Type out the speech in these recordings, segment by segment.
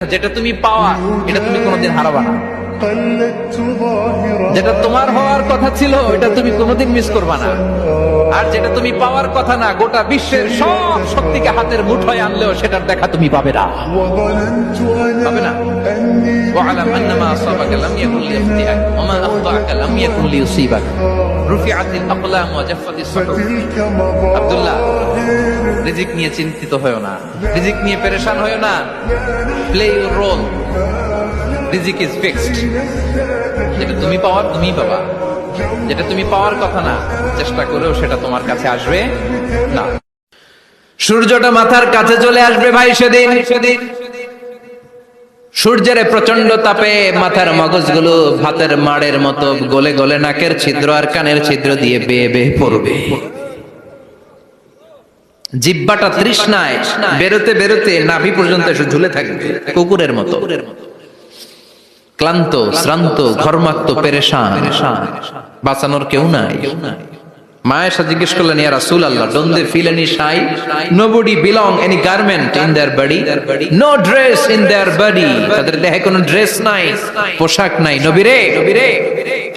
যেটা তুমি পাওয়া, এটা তুমি কোনোদিন হারাবা না। যেটা তোমার হওয়ার কথা ছিল এটা তুমি কোনোদিন মিস করবা না। আর যেটা তুমি পাওয়ার কথা না গোটা বিশ্বের সব শক্তিকে হাতের মুঠোয় আনলেও সেটার দেখা তুমি পাবে না وظننت পাবে না أنا أني واعلم ان ما اصابك لم يكن ليخطئك وما اخطاك لم يكن ليصيبك رفعت الاقلام وجفت الصحف فتلك আব্দুল্লাহ مظاهر রিজিক নিয়ে চিন্তিত হয়েও না রিজিক নিয়ে পেরেশান হয়েও না প্লে ইউর রোল রিজিক ইজ ফিক্সড যেটা তুমি পাওয়ার তুমিই পাবা যেটা তুমি পাওয়ার কথা না, চেষ্টা করেও সেটা তোমার কাছে আসবে না। সূর্যটা মাথার কাছে চলে আসবে ভাই সেদিন। সেদিন সূর্যের প্রচণ্ড তাপে মাথার মগজগুলো ভাতের মাড়ের মতো গলে গলে নাকের ছিদ্র আর কানের ছিদ্র দিয়ে বেয়ে বেয়ে পড়বে। জিব্বাটা তৃষ্ণায় বেরোতে বেরোতে নাভি পর্যন্ত এসে ঝুলে থাকবে, কুকুরের মতো। ক্লান্ত শ্রান্ত ঘর্মাক্ত পেরেশান বাঁচানোর কেউ নাই মায়েশা জিজ্ঞেস করলেন ইয়া রাসূল আল্লাহ don't they feel any shy nobody belong any garment in their body no dress in their body তাদের দেহে কোনো ড্রেস নাই পোশাক নাই নবী রে নবী রে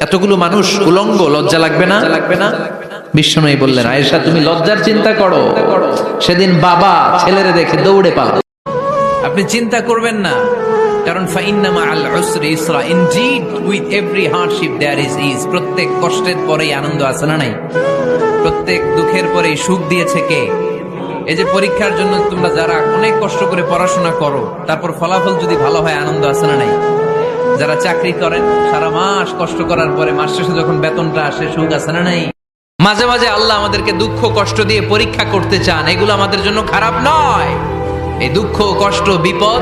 এতগুলো মানুষ উলঙ্গ লজ্জা লাগবে না লাগবে না বিষ্ণুই বললেন আয়েশা তুমি লজ্জার চিন্তা করো সেদিন বাবা ছেলেরে দেখে দৌড়ে পালা আপনি চিন্তা করবেন না কারণ ফাইন্নামা আল উসরি ইসরা ইনডিড দেয়ার ইজ ইজ প্রত্যেক কষ্টের পরেই আনন্দ আছে না নাই? প্রত্যেক দুঃখের পরেই সুখ দিয়েছে কে? এই যে পরীক্ষার জন্য তোমরা যারা অনেক কষ্ট করে পড়াশোনা করো, তারপর ফলাফল যদি ভালো হয়, আনন্দ আছে না নাই? যারা চাকরি করেন, সারা মাস কষ্ট করার পরে মাস শেষে যখন বেতনটা আসে, সুখ আছে না নাই? মাঝে মাঝে আল্লাহ আমাদেরকে দুঃখ কষ্ট দিয়ে পরীক্ষা করতে চান, এগুলো আমাদের জন্য খারাপ নয়। এই দুঃখ কষ্ট, বিপদ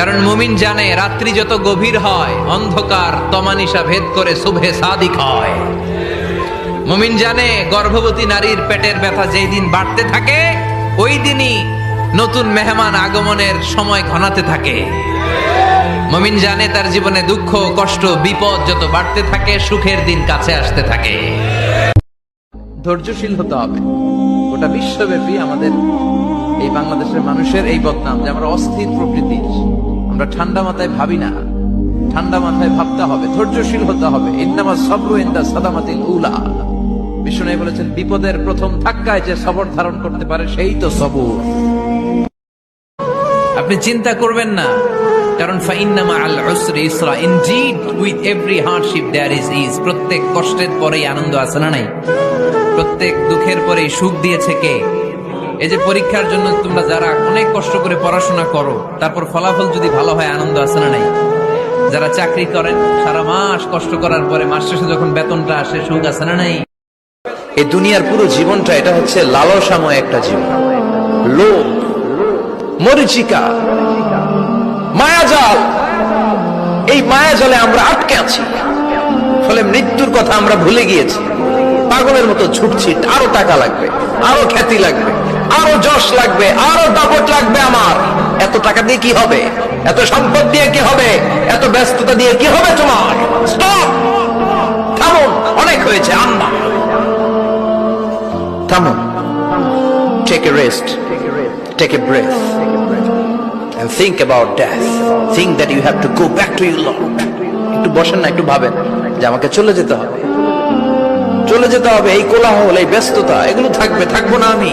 কারণ মুমিন জানে, রাত্রি যত গভীর হয়, অন্ধকার তমানিসা ভেদ করে শুভে সাদিক হয়। মুমিন জানে, গর্ভবতী নারীর পেটের ব্যথা যেই দিন বাড়তে থাকে, ওই দিনই নতুন মেহমান আগমনের সময় ঘনাতে থাকে। মমিন জানে, তার জীবনে দুঃখ, কষ্ট, বিপদ যত বাড়তে থাকে, সুখের দিন কাছে আসতে থাকে। ধৈর্যশীল হতে হবে। গোটা বিশ্বব্যাপী আমাদের এই বাংলাদেশের মানুষের এই বদনাম যে আমরা অস্থির প্রকৃতির। আমরা ঠান্ডা মাথায় ভাবি না। ঠান্ডা মাথায় ভাবতে হবে, ধৈর্যশীল হতে হবে। ইন্নামা সবরু ইন্দা সাদামাতিল উলা। বিষ্ণু বলেছেন, বিপদের প্রথম ধাক্কায় যে সবর ধারণ করতে পারে, সেই তো সবর। আপনি চিন্তা করবেন না, কারণ প্রত্যেক কষ্টের পরেই আনন্দ আছে না নাই? প্রত্যেক দুঃখের পরেই সুখ দিয়েছে কে? এই যে পরীক্ষার জন্য তোমরা যারা অনেক কষ্ট করে পড়াশোনা করো, তারপর ফলাফল যদি ভালো হয়, আনন্দ আছে না নাই? যারা চাকরি করেন, সারা মাস কষ্ট করার পরে মাস শেষে যখন বেতনটা আসে, সুখ আছে না নাই? এই দুনিয়ার পুরো জীবনটা এটা হচ্ছে লালসাময় একটা জীবন। লোভ, মরিচিকা, মায়াজাল। এই মায়াজালে আমরা আটকে আছি। ফলে মৃত্যুর কথা আমরা ভুলে গিয়েছি। পাগলের মতো ছুটছি, আরও টাকা লাগবে, আরও খ্যাতি লাগবে। আরও যশ লাগবে, আরও দাপট লাগবে আমার। এত টাকা দিয়ে কি হবে? এত সম্পদ দিয়ে কি হবে? এত ব্যস্ততা দিয়ে কি হবে তোমার? থামুন অনেক হয়েছে, আম্মা। থামুন take a rest, take a breath, and think about death. Think that you have to go back to your Lord. একটু বসেন না, একটু ভাবেন যে আমাকে চলে যেতে হবে। চলে যেতে হবে, এই কোলাহল, এই ব্যস্ততা, এগুলো থাকবে, থাকব না আমি।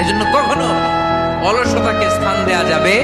এজন্য কখনো অলসতাকে স্থান দেয়া যাবে